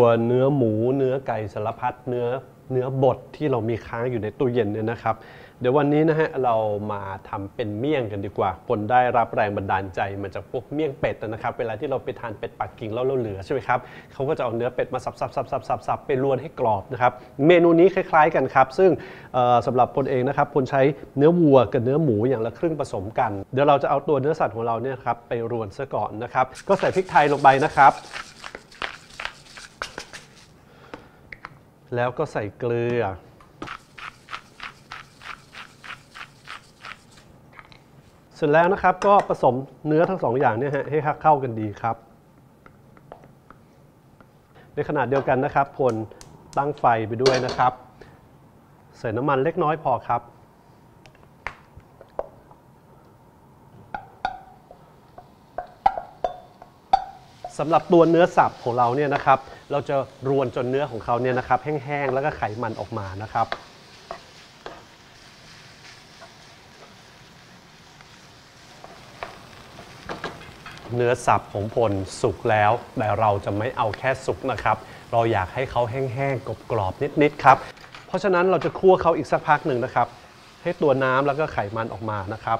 ตัวเนื้อหมู เนื้อไก่สารพัดเนื้อเนื้อบดที่เรามีค้างอยู่ในตู้เย็นเนี่ยนะครับ เดี๋ยววันนี้นะฮะเรามาทำเป็นเมี่ยงกันดีกว่าผลได้รับแรงบันดาลใจมาจากพวกเมี่ยงเป็ดนะครับ เวลาที่เราไปทานเป็ดปักกิ่งแล้วเราเหลือใช่ไหมครับเขาก็จะเอาเนื้อเป็ดมาสับสับสับสับสับไปรวนให้กรอบนะครับ เมนูนี้คล้าย ๆกันครับ ซึ่งเอ่อสำหรับพลเองนะครับพลใช้เนื้อวัวกับเนื้อหมูอย่างละครึ่งผสมกัน เดี๋ยวเราจะเอาตัวเนื้อสัตว์ของเราเนี่ยครับไปรวนซะก่อนนะครับ ก็ใส่พริกไทยลงไปนะครับ แล้วก็ใส่เกลือ เสร็จแล้วนะครับก็ผสมเนื้อทั้งสองอย่างเนี่ยฮะให้เข้ากันดีครับ ในขณะเดียวกันนะครับพลตั้งไฟไปด้วยนะครับ ใส่น้ำมันเล็กน้อยพอครับ สำหรับตัวเนื้อสับของเราเนี่ยนะครับ เราจะรวนจนเนื้อของเขาเนี่ยนะครับ แห้งๆ แล้วก็ไขมันออกมานะครับ เนื้อสับของพลสุกแล้ว แต่เราจะไม่เอาแค่สุกนะครับ เราอยากให้เขาแห้งๆ กรอบๆ นิดๆ ครับ เพราะฉะนั้นเราจะคั่วเขาอีกสักพักหนึ่งนะครับ ให้ตัวน้ำแล้วก็ไขมันออกมานะครับ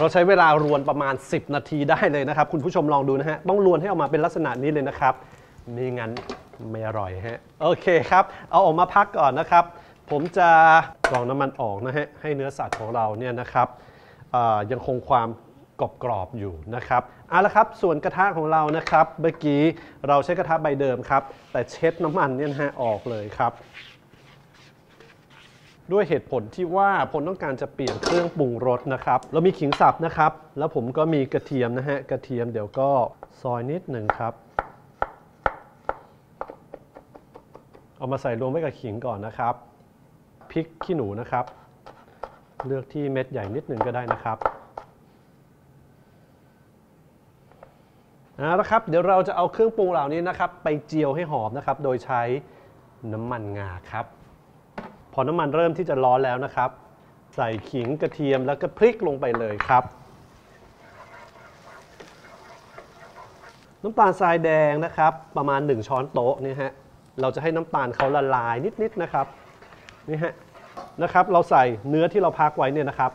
เราใช้เวลารวนประมาณ 10 นาทีได้เลยนะครับ คุณผู้ชมลองดูนะฮะ ต้องรวนให้ออกมาเป็นลักษณะนี้เลยนะครับไม่งั้นไม่อร่อยฮะ โอเคครับ เอาออกมาพักก่อนนะครับ ผมจะกรองน้ำมันออกนะฮะ ให้เนื้อสัตว์ของเราเนี่ยนะครับยังคงความกรอบๆอยู่นะครับเอาละครับ ส่วนกระทะของเรานะครับ เมื่อกี้เราใช้กระทะใบเดิมครับ แต่เช็ดน้ำมันเนี่ยนะฮะออกเลยครับ ด้วยเหตุผลที่ว่าพลต้องการจะเปลี่ยนเครื่องปรุงรสนะครับ เรามีขิงสับนะครับ แล้วผมก็มีกระเทียมนะฮะ กระเทียมเดี๋ยวก็ซอยนิดหนึ่งครับ เอามาใส่รวมไว้กับขิงก่อนนะครับ พริกขี้หนูนะครับ เลือกที่เม็ดใหญ่นิดหนึ่งก็ได้นะครับเอาละครับเดี๋ยวเราจะเอาเครื่องปรุงเหล่านี้นะครับ ไปเจียวให้หอมนะครับ โดยใช้น้ำมันงาครับ พอน้ำมันเริ่มที่จะร้อนแล้วนะครับ ใส่ขิงกระเทียมแล้วก็พริกลงไปเลยครับ น้ำตาลทรายแดงนะครับ ประมาณ 1 ช้อนโต๊ะนี่ฮะเราจะให้น้ำตาลเขาละลายนิดๆนะครับนี่ฮะนะครับ เราใส่เนื้อที่เราพักไว้เนี่ยนะครับ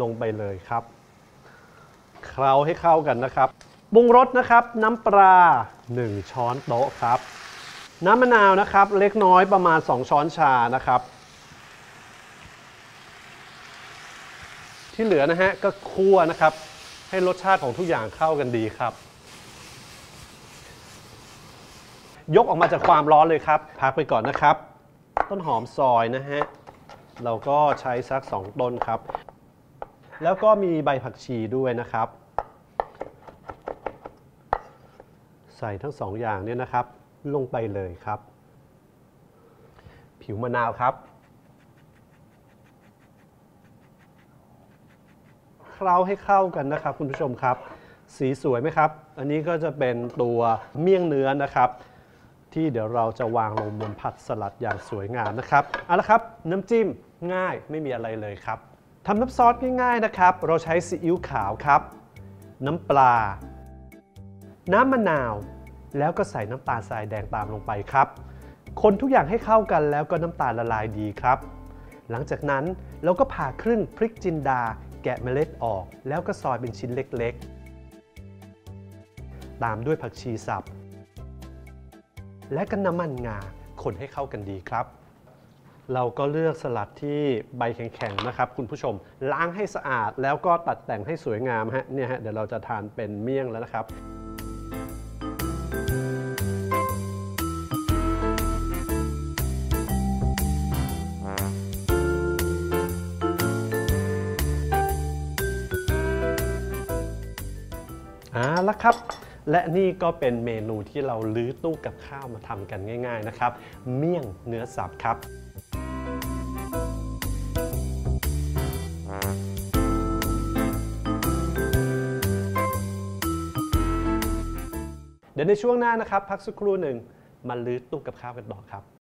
ลงไปเลยครับเคล้าให้เข้ากันนะครับปรุงรสนะครับน้ำปลา1 ช้อนโต๊ะครับ น้ำมะนาวนะครับ เล็กน้อยประมาณ 2 ช้อนชานะครับ ที่เหลือนะฮะก็คั่วนะครับ ให้รสชาติของทุกอย่างเข้ากันดีครับ ยกออกมาจากความร้อนเลยครับ พักไปก่อนนะครับ ต้นหอมซอยนะฮะเราก็ใช้สัก 2 ต้นครับ แล้วก็มีใบผักชีด้วยนะครับ ใส่ทั้งสองอย่างเนี่ยนะครับ ลงไปเลยครับ ผิวมะนาวครับ เคล้าให้เข้ากันนะครับคุณผู้ชมครับ สีสวยไหมครับ อันนี้ก็จะเป็นตัวเมี่ยงเนื้อนะครับ ที่เดี๋ยวเราจะวางลงบนผัดสลัดอย่างสวยงามนะครับเอาละครับน้ำจิ้มง่ายไม่มีอะไรเลยครับทำน้ำซอสง่ายๆนะครับ เราใช้ซีอิ๊วขาวครับ น้ำปลา น้ำมะนาว แล้วก็ใส่น้ำตาลทรายแดงตามลงไปครับ คนทุกอย่างให้เข้ากันแล้วก็น้ำตาลละลายดีครับ หลังจากนั้นเราก็ผ่าครึ่งพริกจินดา แกะเมล็ดออก แล้วก็ซอยเป็นชิ้นเล็กๆ ตามด้วยผักชีสับ และก็น้ำมันงาคนให้เข้ากันดีครับ เราก็เลือกสลัดที่ใบแข็งๆนะครับ คุณผู้ชมล้างให้สะอาดแล้วก็ตัดแต่งให้สวยงามฮะเนี่ยฮะเดี๋ยวเราจะทานเป็นเมี่ยงแล้วนะครับ อาละครับ และนี่ก็เป็นเมนูที่เราลื้อตู้กับข้าวมาทำกันง่าย ๆนะครับ เมี่ยงเนื้อสับครับเดี๋ยวในช่วงหน้านะครับ พักสักครู่หนึ่งมาลื้อตู้กับข้าวกันต่อครับ